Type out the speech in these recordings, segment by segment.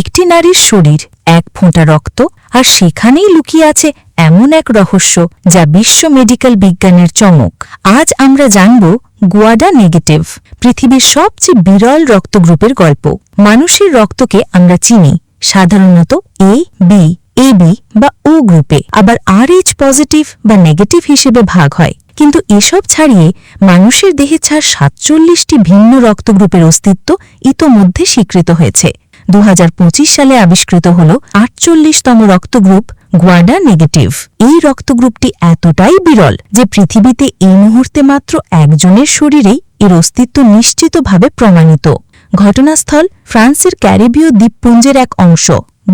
একটি নারীর শরীর, এক ফোঁটা রক্ত, আর সেখানেই লুকিয়ে আছে এমন এক রহস্য যা বিশ্ব মেডিকেল বিজ্ঞানের চমক। আজ আমরা জানব গুয়াডা নেগেটিভ, পৃথিবীর সবচেয়ে বিরল রক্তগ্রুপের গল্প। মানুষের রক্তকে আমরা চিনি, সাধারণত এ বি এ বি বা ও গ্রুপে। আবার আর এইচ পজিটিভ বা নেগেটিভ হিসেবে ভাগ হয়। কিন্তু এসব ছাড়িয়ে মানুষের দেহে ছাড় সাতচল্লিশটি ভিন্ন রক্তগ্রুপের অস্তিত্ব ইতোমধ্যে স্বীকৃত হয়েছে। দু হাজার পঁচিশ সালে আবিষ্কৃত হল আটচল্লিশতম রক্তগ্রুপ গুয়াডা নেগেটিভ। এই রক্তগ্রুপটি এতটাই বিরল যে পৃথিবীতে এই মুহূর্তে মাত্র একজনের শরীরেই এর অস্তিত্ব নিশ্চিতভাবে প্রমাণিত। ঘটনাস্থল ফ্রান্সের ক্যারিবীয় দ্বীপপুঞ্জের এক অংশ,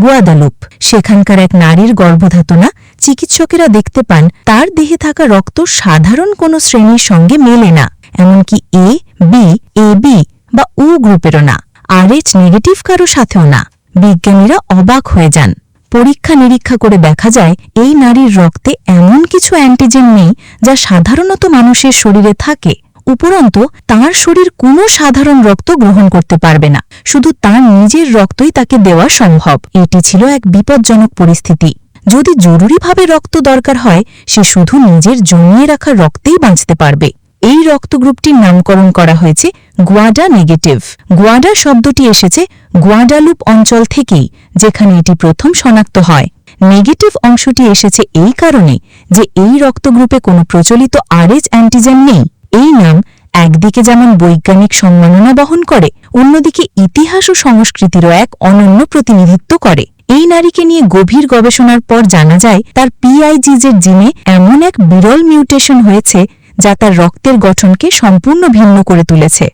গুয়াদালুপ। সেখানকার এক নারীর গর্ভধাতনা চিকিৎসকেরা দেখতে পান, তার দেহে থাকা রক্ত সাধারণ কোনো শ্রেণির সঙ্গে মেলে না, এমনকি এ, বি এ, বি বা উ গ্রুপেরও না। আর এইচ নেগেটিভ কারও সাথেও না। বিজ্ঞানীরা অবাক হয়ে যান। পরীক্ষা নিরীক্ষা করে দেখা যায়, এই নারীর রক্তে এমন কিছু অ্যান্টিজেন নেই যা সাধারণত মানুষের শরীরে থাকে। উপরন্তু, তার শরীর কোনো সাধারণ রক্ত গ্রহণ করতে পারবে না। শুধু তার নিজের রক্তই তাকে দেওয়া সম্ভব। এটি ছিল এক বিপজ্জনক পরিস্থিতি। যদি জরুরিভাবে রক্ত দরকার হয়, সে শুধু নিজের জমিয়ে রাখা রক্তেই বাঁচতে পারবে। এই রক্তগ্রুপটির নামকরণ করা হয়েছে গুয়াডা নেগেটিভ। গুয়াডা শব্দটি এসেছে গুয়াডালুপ অঞ্চল থেকেই, যেখানে এটি প্রথম শনাক্ত হয়। নেগেটিভ অংশটি এসেছে এই কারণে যে এই রক্তগ্রুপে কোনো প্রচলিত আরএচ অ্যান্টিজেন নেই। এই নাম একদিকে যেমন বৈজ্ঞানিক সম্মাননা বহন করে, অন্যদিকে ইতিহাস ও সংস্কৃতিরও এক অনন্য প্রতিনিধিত্ব করে। এই নারীকে নিয়ে গভীর গবেষণার পর জানা যায়, তার পিআইজিজের জিনে এমন এক বিরল মিউটেশন হয়েছে যা তার রক্তের গঠনকে সম্পূর্ণ ভিন্ন করে তুলেছে।